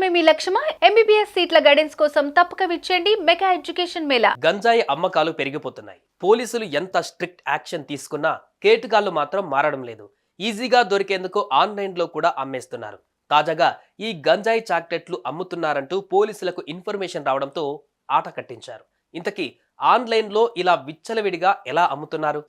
మాత్రమే మీ లక్ష్యమా? ఎంబీబీఎస్ సీట్ల గైడెన్స్ కోసం తప్పక విచ్చేయండి. మెగా ఎడ్యుకేషన్ మేళా గంజాయి అమ్మకాలు పెరిగిపోతున్నాయి. పోలీసులు ఎంత స్ట్రిక్ట్ యాక్షన్ తీసుకున్నా కేటుగాళ్ళు మాత్రం మారడం లేదు. ఈజీగా దొరికేందుకు ఆన్లైన్లో కూడా అమ్మేస్తున్నారు. తాజాగా ఈ గంజాయి చాక్లెట్లు అమ్ముతున్నారంటూ పోలీసులకు ఇన్ఫర్మేషన్ రావడంతో ఆట కట్టించారు. ఇంతకీ ఆన్లైన్లో ఇలా విచ్చలవిడిగా ఎలా అమ్ముతున్నారు?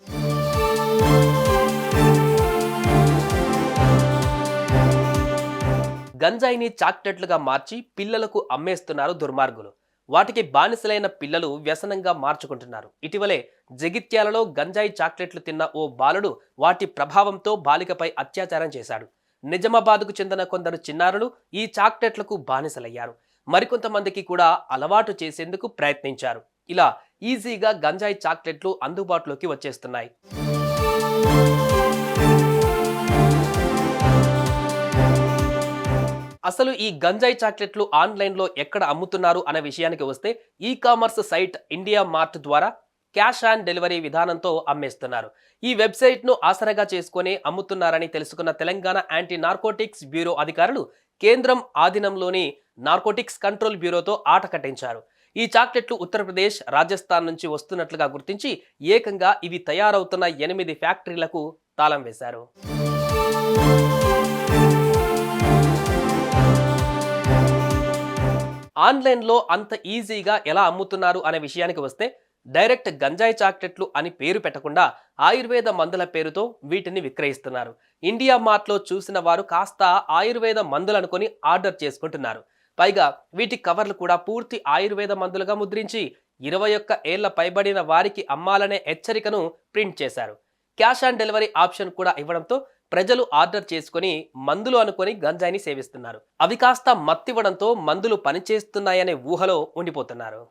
గంజాయిని చాక్లెట్లుగా మార్చి పిల్లలకు అమ్మేస్తున్నారు దుర్మార్గులు. వాటికి బానిసలైన పిల్లలు వ్యసనంగా మార్చుకుంటున్నారు. ఇటీవలే జగిత్యాలలో గంజాయి చాక్లెట్లు తిన్న ఓ బాలుడు వాటి ప్రభావంతో బాలికపై అత్యాచారం చేశాడు. నిజామాబాద్కు చెందిన కొందరు చిన్నారులు ఈ చాక్లెట్లకు బానిసలయ్యారు. మరికొంతమందికి కూడా అలవాటు చేసేందుకు ప్రయత్నించారు. ఇలా ఈజీగా గంజాయి చాక్లెట్లు అందుబాటులోకి వచ్చేస్తున్నాయి. అసలు ఈ గంజాయి చాక్లెట్లు ఆన్లైన్లో ఎక్కడ అమ్ముతున్నారు అనే విషయానికి వస్తే e commerce site India Mart ద్వారా క్యాష్ ఆన్ డెలివరీ విధానంతో అమ్మేస్తున్నారు. ఈ వెబ్సైట్ను ఆసరగా చేసుకుని అమ్ముతున్నారని తెలుసుకున్న తెలంగాణ యాంటీ నార్కోటిక్స్ బ్యూరో అధికారులు కేంద్రం ఆధీనంలోని నార్కోటిక్స్ కంట్రోల్ బ్యూరోతో ఆట కట్టించారు. ఈ చాక్లెట్లు ఉత్తరప్రదేశ్ రాజస్థాన్ నుంచి వస్తున్నట్లుగా గుర్తించి ఏకంగా ఇవి తయారవుతున్న ఎనిమిది ఫ్యాక్టరీలకు తాళం వేశారు. ఆన్లైన్లో అంత ఈజీగా ఎలా అమ్ముతున్నారు అనే విషయానికి వస్తే డైరెక్ట్ గంజాయి చాక్లెట్లు అని పేరు పెట్టకుండా ఆయుర్వేద మందుల పేరుతో వీటిని విక్రయిస్తున్నారు. ఇండియా మార్ట్లో చూసిన వారు కాస్త ఆయుర్వేద మందులు అనుకొని ఆర్డర్ చేసుకుంటున్నారు. పైగా వీటి కవర్లు కూడా పూర్తి ఆయుర్వేద మందులుగా ముద్రించి ఇరవై ఒక్క ఏళ్ళ పైబడిన వారికి అమ్మాలనే హెచ్చరికను ప్రింట్ చేశారు. క్యాష్ ఆన్ డెలివరీ ఆప్షన్ కూడా ఇవ్వడంతో ప్రజలు ఆర్డర్ చేసుకుని మందులు అనుకొని గంజాయిని సేవిస్తున్నారు. అవి కాస్త మత్తివ్వడంతో మందులు పనిచేస్తున్నాయనే ఊహలో ఉండిపోతున్నారు.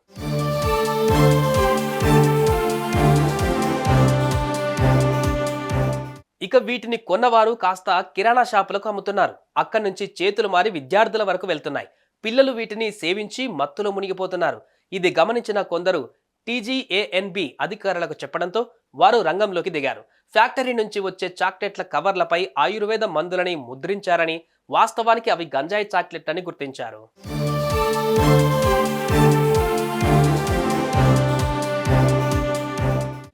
ఇక వీటిని కొన్నవారు కాస్త కిరాణా షాపులకు అమ్ముతున్నారు. అక్కడి నుంచి చేతులు మారి విద్యార్థుల వరకు వెళ్తున్నాయి. పిల్లలు వీటిని సేవించి మత్తులో మునిగిపోతున్నారు. ఇది గమనించిన కొందరు టీజీఏఎన్బి అధికారులకు చెప్పడంతో వారు రంగంలోకి దిగారు. ఫ్యాక్టరీ నుంచి వచ్చే చాక్లెట్ల కవర్లపై ఆయుర్వేద మందులని ముద్రించారని వాస్తవానికి అవి గంజాయి చాక్లెట్ అని గుర్తించారు.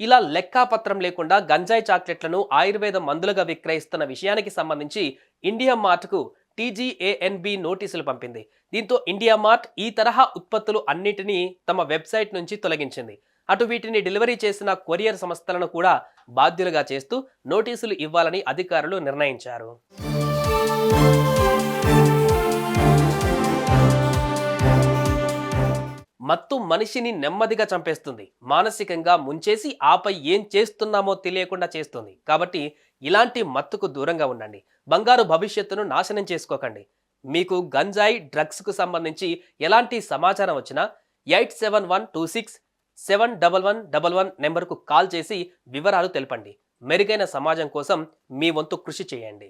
ఇలా లెక్కాపత్రం లేకుండా గంజాయి చాక్లెట్లను ఆయుర్వేద మందులుగా విక్రయిస్తున్న విషయానికి సంబంధించి ఇండియా మార్ట్కు టీజీఏఎన్బి నోటీసులు పంపింది. దీంతో ఇండియా మార్ట్ ఈ తరహా ఉత్పత్తులు అన్నిటినీ తమ వెబ్సైట్ నుంచి తొలగించింది. అటు వీటిని డెలివరీ చేసిన కొరియర్ సంస్థలను కూడా బాధ్యులుగా చేస్తూ నోటీసులు ఇవ్వాలని అధికారులు నిర్ణయించారు. మత్తు మనిషిని నెమ్మదిగా చంపేస్తుంది. మానసికంగా ముంచేసి ఆపై ఏం చేస్తున్నామో తెలియకుండా చేస్తుంది. కాబట్టి ఇలాంటి మత్తుకు దూరంగా ఉండండి. బంగారు భవిష్యత్తును నాశనం చేసుకోకండి. మీకు గంజాయి డ్రగ్స్కు సంబంధించి ఎలాంటి సమాచారం వచ్చినా eight seven one two six seven double one double one నెంబర్కు కాల్ చేసి వివరాలు తెలపండి. మెరుగైన సమాజం కోసం మీ వంతు కృషి చేయండి.